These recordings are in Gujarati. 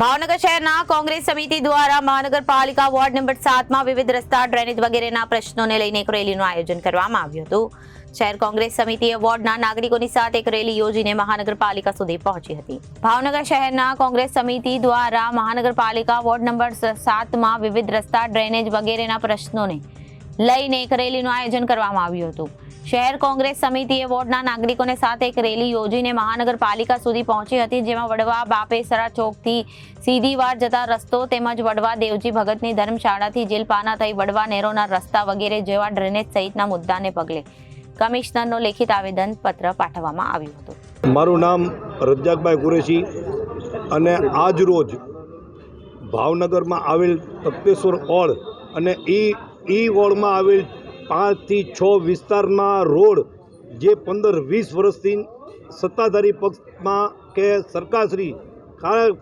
ભાવનગર શહેરના કોંગ્રેસ સમિતિ દ્વારા મહાનગરપાલિકા વોર્ડ નંબર સાતમાં વિવિધ રસ્તા, ડ્રેનેજ વગેરેના પ્રશ્નોને લઈને એક રેલીનું આયોજન કરવામાં આવ્યું હતું. શહેર કોંગ્રેસ સમિતિએ વોર્ડના નાગરિકોની સાથે એક રેલી યોજીને મહાનગરપાલિકા સુધી પહોંચી હતી. ભાવનગર શહેરના કોંગ્રેસ સમિતિ દ્વારા મહાનગરપાલિકા વોર્ડ નંબર સાતમાં વિવિધ રસ્તા, ડ્રેનેજ વગેરેના પ્રશ્નોને લઈને એક રેલીનું આયોજન કરવામાં આવ્યું હતું. શહેર કોંગ્રેસ સમિતિએ વોર્ડના નાગરિકોને સાથે એક રેલી યોજીને મહાનગરપાલિકા સુધી પહોંચી હતી, જેમાં વડવા બાપેસરા ચોકથી સીધી વાર જતા રસ્તો તેમજ વડવા દેવજી ભગતની ધર્મશાળાથી જેલપાના થઈ વડવા નેરોના રસ્તા વગેરે જેવા ડ્રેનેજ સહિતના મુદ્દાને પગલે કમિશનરનો લેખિત આવેદન પત્ર પાઠવવામાં આવ્યું હતું. મારું નામ રજાકભાઈ કુરેશી અને આજ રોજ ભાવનગરમાં આવેલ તપ્તેશ્વર ઓળ અને એ ઈ ઓળમાં આવેલ પાંચથી છ વિસ્તારમાં રોડ જે પંદર વીસ વર્ષથી સત્તાધારી પક્ષમાં કે સરકારશ્રી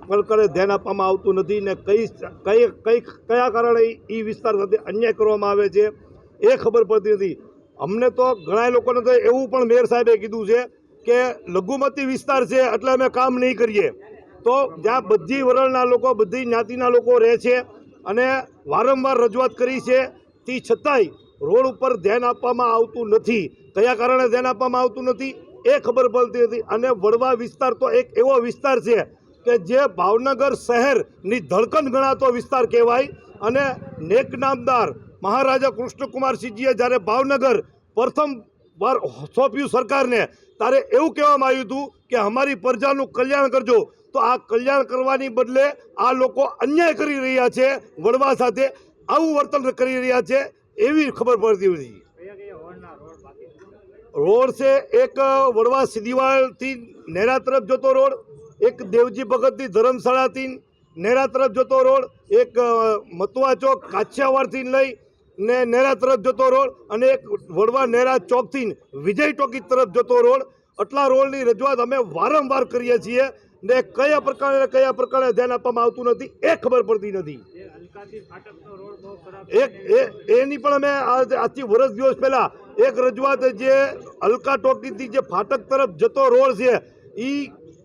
પ્રકારે ધ્યાન આપવામાં આવતું નથી ને કઈ કઈ કઈ, કયા કારણે એ વિસ્તાર સાથે અન્યાય કરવામાં આવે છે એ ખબર પડતી નથી. અમને તો ઘણા લોકોને તો એવું પણ મેયર સાહેબે કીધું છે કે લઘુમતી વિસ્તાર છે એટલે અમે કામ નહીં કરીએ. તો જ્યાં બધી વરણના લોકો, બધી જ્ઞાતિના લોકો રહે છે અને વારંવાર રજૂઆત કરી છે, તે છતાંય રોડ ઉપર ધ્યાન આપવામાં આવતું નથી. કયા કારણે ધ્યાન આપવામાં આવતું નથી? એ ખબર પડતી નથી. અને વડવા વિસ્તાર તો એક એવો વિસ્તાર છે કે જે ભાવનગર શહેરની ધડકન ગણાતો વિસ્તાર કહેવાય. અને નેક નામદાર મહારાજા કૃષ્ણકુમારસિંહજીએ જ્યારે ભાવનગર પ્રથમ વાર સોંપ્યું સરકારને, ત્યારે એવું કહેવામાં આવ્યું હતું કે અમારી પ્રજાનું કલ્યાણ કરજો. તો આ કલ્યાણ કરવાની બદલે આ લોકો અન્યાય કરી રહ્યા છે, વડવા સાથે આવું વર્તન કરી રહ્યા છે. એવી ખબર પડતી હતી રોડ છે એક વડવા સિદ્ધિવાળથી નેરા તરફ જતો રોડ, એક દેવજી ભગતથી ધર્મશાળાથી નેરા તરફ જતો રોડ, એક મતુઆ ચોક કાછિયાવાડથી લઈ ને નેરા તરફ જતો રોડ અને એક વડવા નેરા ચોકથી વિજય ટોકી તરફ જતો રોડ. આટલા રોડની રજૂઆત અમે વારંવાર કરીએ છીએ. ને કયા પ્રકારે કયા પ્રકારે ધ્યાન આપવામાં આવતું નથી, એ ખબર પડતી નથી. એક એની પણ અમે આજથી વર્ષ દિવસ પહેલા એક રજૂઆત જે અલકા ટોકીથી જે ફાટક તરફ જતો રોડ છે એ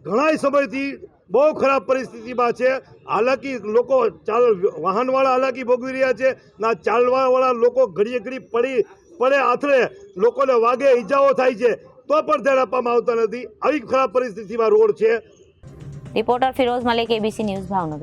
ઘણા સમયથી બહુ ખરાબ પરિસ્થિતિમાં છે. હાલાકી લોકો ચાલ, વાહનવાળા હાલાકી ભોગવી રહ્યા છે, ના ચાલવાવાળા લોકો ઘડીએ ઘડી પડી, પડે આથરે લોકોને વાગે, ઈજાઓ થાય છે, તો પણ ધ્યાન આપવામાં આવતા નથી. આવી ખરાબ પરિસ્થિતિમાં રોડ છે. Reporter Firoz Malik ABC news Bhavnagar